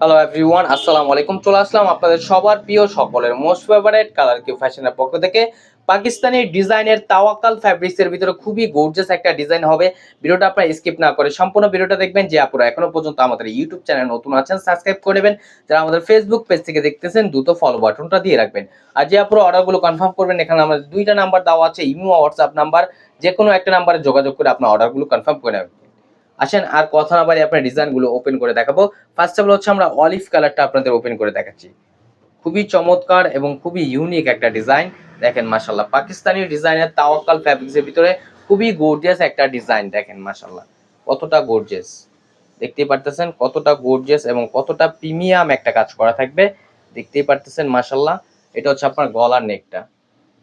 Hello everyone আসসালামু আলাইকুম চলে আসলাম আপনাদের সবার প্রিয় সকলের মোস্ট ফেভারিট কালার কিউ ফ্যাশনের পক্ষ থেকে। পাকিস্তানি ডিজাইনের তাওয়াক্কাল ফ্যাব্রিক্সের ভিতরে খুবই গর্জিয়াস একটা ডিজাইন হবে। ভিডিওটা আপনারা স্কিপ না করে সম্পূর্ণ ভিডিওটা দেখবেন। যে আপনারা এখনও পর্যন্ত আমাদের ইউটিউব চ্যানেল নতুন আছেন সাবস্ক্রাইব করে নেবেন। যারা আমাদের ফেসবুক পেজ থেকে দেখতেছেন, দ্রুত ফলো বাটনটা দিয়ে রাখবেন। আর যে আপনারা অর্ডারগুলো কনফার্ম করবেন, এখানে আমাদের দুইটা নাম্বার দেওয়া আছে, ইমো হোয়াটসঅ্যাপ নাম্বার যে কোনো একটা নাম্বারে যোগাযোগ করে আপনার অর্ডারগুলো কনফার্ম করে নেবেন। আসেন, আর কথা না বাড়ি আপনার ডিজাইনগুলো ওপেন করে দেখাবো। ফার্স্ট অফ অল হচ্ছে আমরা অলিভ কালারটা আপনাদের ওপেন করে দেখাচ্ছি। খুবই চমৎকার এবং খুবই ইউনিক একটা ডিজাইন দেখেন মাশাল্লাহ পাকিস্তানি ডিজাইনের তাওয়াক্কাল ফ্যাব্রিক্সের ভিতরে খুবই গর্জিয়াস একটা ডিজাইন দেখেন মাশাল্লাহ কতটা গর্জিয়াস দেখতেই পারতেছেন কতটা গর্জিয়াস এবং কতটা প্রিমিয়াম একটা কাজ করা থাকবে। দেখতেই পারতেছেন মাশাল্লাহ এটা হচ্ছে আপনার গলার নেকটা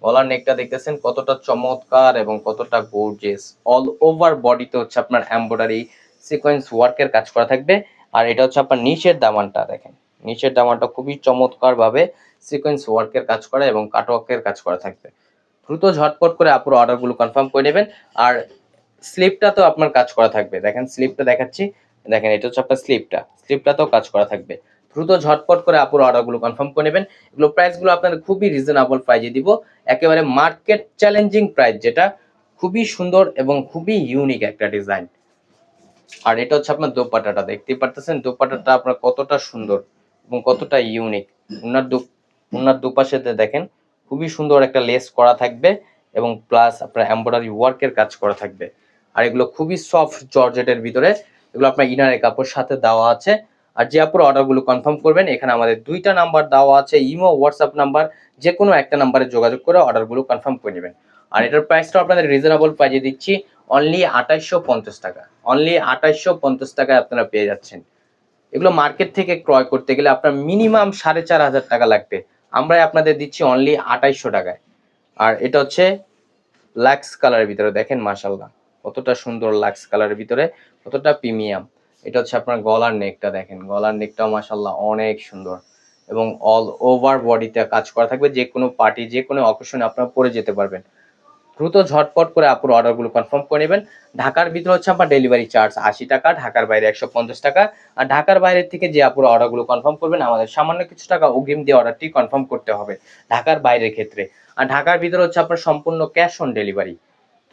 গলার নেকটা দেখতেছেন, কতটা চমৎকার এবং কতটা গর্জিয়াস অল ওভার বডিতে হচ্ছে আপনার এমব্রয়ডারি সিকোয়েন্স ওয়ার্কের কাজ করা থাকবে। আর এটা হচ্ছে আপনার নিচের দামানটা, দেখেন। নিচের দামানটা খুবই চমৎকার ভাবে সিকোয়েন্স ওয়ার্কের কাজ করা এবং কাটওয়ার্কের কাজ করা থাকবে। দ্রুত ঝটপট করে আপুর অর্ডারগুলো কনফার্ম করে নেবেন। আর স্লিপটা তো আপনার কাজ করা থাকবে। দেখেন স্লিপটা দেখাচ্ছি। দেখেন, এটা হচ্ছে আপনার স্লিপটা স্লিপটাতেও কাজ করা থাকবে। দ্রুত ঝটপট করে আপুর অর্ডারগুলো কনফার্ম করে নেবেন। এগুলো প্রাইসগুলো আপনাদের খুবই রিজনেবল প্রাইজে দিব। একেবারে মার্কেট চ্যালেঞ্জিং প্রাইস যেটা খুবই সুন্দর এবং খুবই ইউনিক একটা ডিজাইন আর এটা হচ্ছে আপনার দোপাটাটা দেখতেই পারতেছেন দোপাটাটা আপনার কতটা সুন্দর এবং কতটা ইউনিক উনার দু উনার দুপাশে দেখেন, খুবই সুন্দর একটা লেস করা থাকবে এবং প্লাস আপনার এমব্রয়ডারি ওয়ার্কের কাজ করা থাকবে। আর এগুলো খুবই সফট জর্জেটের ভিতরে। এগুলো আপনার ইনারের কাপড় সাথে দেওয়া আছে। আর যে আপুর অর্ডারগুলো কনফার্ম করবেন, এখানে আমাদের দুইটা নাম্বার দেওয়া আছে ইমো হোয়াটসঅ্যাপ নাম্বার যে কোনো একটা নাম্বারে যোগাযোগ করে অর্ডারগুলো কনফার্ম করে নেবেন। আর এটার প্রাইসটা আপনাদের রিজনেবল প্রাইজে দিচ্ছি অনলি আঠাইশশো পঞ্চাশ টাকা অনলি আঠাইশশো পঞ্চাশ টাকায় আপনারা পেয়ে যাচ্ছেন। এগুলো মার্কেট থেকে ক্রয় করতে গেলে আপনার মিনিমাম সাড়ে চার হাজার টাকা লাগবে। আমরা আপনাদের দিচ্ছি অনলি আঠাইশশো টাকায়। আর এটা হচ্ছে লাক্স কালারের ভিতরে, দেখেন মাসাল্লাহ কতটা সুন্দর লাক্স কালারের ভিতরে, কতটা প্রিমিয়াম এটা হচ্ছে আপনার গলার নেকটা দেখেন। গলার নেকটাও মাসাল্লাহ অনেক সুন্দর এবং অল ওভার বডিতে কাজ করা থাকবে, যে কোনো পার্টি যে কোনো অকেশনে আপনারা পরে যেতে পারবেন। দ্রুত ঝটপট করে আপুর অর্ডারগুলো কনফার্ম করে নেবেন। ঢাকার ভিতরে হচ্ছে আপনার ডেলিভারি চার্জ আশি টাকা, ঢাকার বাইরে একশো পঞ্চাশ টাকা। আর ঢাকার বাইরে থেকে যে আপুর অর্ডারগুলো কনফার্ম করবেন, আমাদের সামান্য কিছু টাকা অগ্রিম দিয়ে অর্ডারটি কনফার্ম করতে হবে ঢাকার বাইরের ক্ষেত্রে। আর ঢাকার ভিতরে হচ্ছে আপনার সম্পূর্ণ ক্যাশ অন ডেলিভারি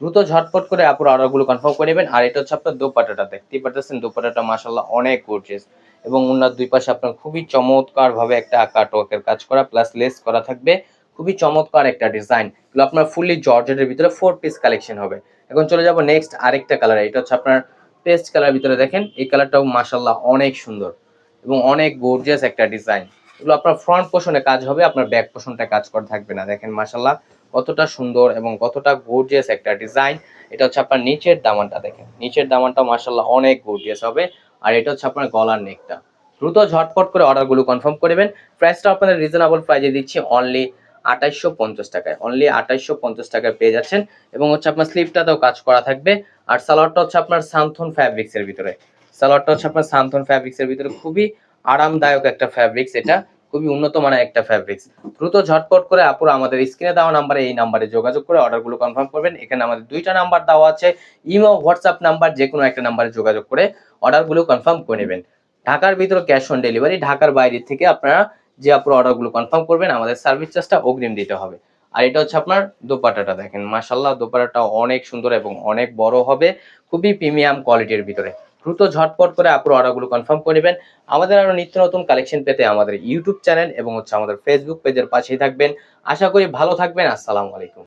দ্রুত ঝটপট করে আপুর অর্ডারগুলো কনফার্ম করে নেবেন। আর এটা হচ্ছে আপনার দোপাটাটা দেখতেই পারতেছেন, দোপাটাটা মাসাল্লাহ অনেক গর্জিয়াস এবং ওনার দুই পাশে আপনার খুবই চমৎকার ভাবে একটা কাটওয়ার্কের কাজ করা প্লাস লেস করা থাকবে। খুবই চমৎকার একটা ডিজাইন এগুলো আপনার ফুললি জর্জেটের ভিতরে ফোর পিস কালেকশন হবে। এখন চলে যাব নেক্সট আরেকটা কালার এটা হচ্ছে আপনার পেস্ট কালার ভিতরে দেখেন, এই কালারটাও মাসাল্লাহ অনেক সুন্দর এবং অনেক গর্জিয়াস একটা ডিজাইন এগুলো আপনার ফ্রন্ট পোষণে কাজ হবে, আপনার ব্যাক পোষণটা কাজ করা থাকবে না। দেখেন মাসাল্লাহ কতটা সুন্দর এবং কতটা গর্জিয়াস একটা ডিজাইন এটা হচ্ছে আপনার নিচের দামানটা দেখেন। নিচের দামানটা মার্শাল্লাহ অনেক গর্জিয়াস হবে। আর এটা হচ্ছে আপনার গলার নেকটা। দ্রুত ঝটপট করে অর্ডারগুলো কনফার্ম করবেন প্রাইসটা আপনাদের রিজনেবল প্রাইজে দিচ্ছি অনলি আঠাইশশো পঞ্চাশ টাকায়। অনলি আঠাইশশো পঞ্চাশ টাকায় পেয়ে যাচ্ছেন এবং হচ্ছে আপনার স্লিপটাতেও কাজ করা থাকবে। আর সালোয়ারটা হচ্ছে আপনার সান্থন ফ্যাব্রিক্সের ভিতরে। সালোয়ারটা হচ্ছে আপনার সান্থন ফ্যাব্রিক্সের ভিতরে। খুবই আরামদায়ক একটা ফ্যাব্রিক্স এটা। খুবই উন্নত মানের একটা ফ্যাব্রিক্স দ্রুত ঝটপট করে আপুরা আমাদের স্ক্রিনে দেওয়া নাম্বারে এই নাম্বারে যোগাযোগ করে অর্ডারগুলো কনফার্ম করবেন। এখানে আমাদের দুইটা নাম্বার দেওয়া আছে। ইমো হোয়াটসঅ্যাপ নাম্বার যে কোনো একটা নাম্বারে যোগাযোগ করে অর্ডারগুলো কনফার্ম করে নেবেন। ঢাকার ভিতরে ক্যাশ অন ডেলিভারি ঢাকার বাইরে থেকে আপনারা যে আপনার অর্ডারগুলো কনফার্ম করবেন, আমাদের সার্ভিস চার্জটা অগ্রিম দিতে হবে। আর এটা হচ্ছে আপনার দোপাটাটা দেখেন। মাসাল্লাহ দোপাটাটা অনেক সুন্দর এবং অনেক বড় হবে। খুবই প্রিমিয়াম কোয়ালিটির ভিতরে। দ্রুত ঝটপট করে আপনার অর্ডারগুলো কনফার্ম করে নেবেন। আমাদের আরও নিত্য নতুন কালেকশন পেতে আমাদের ইউটিউব চ্যানেল এবং হচ্ছে আমাদের ফেসবুক পেজের পাশেই থাকবেন। আশা করি ভালো থাকবেন। আসসালামু আলাইকুম।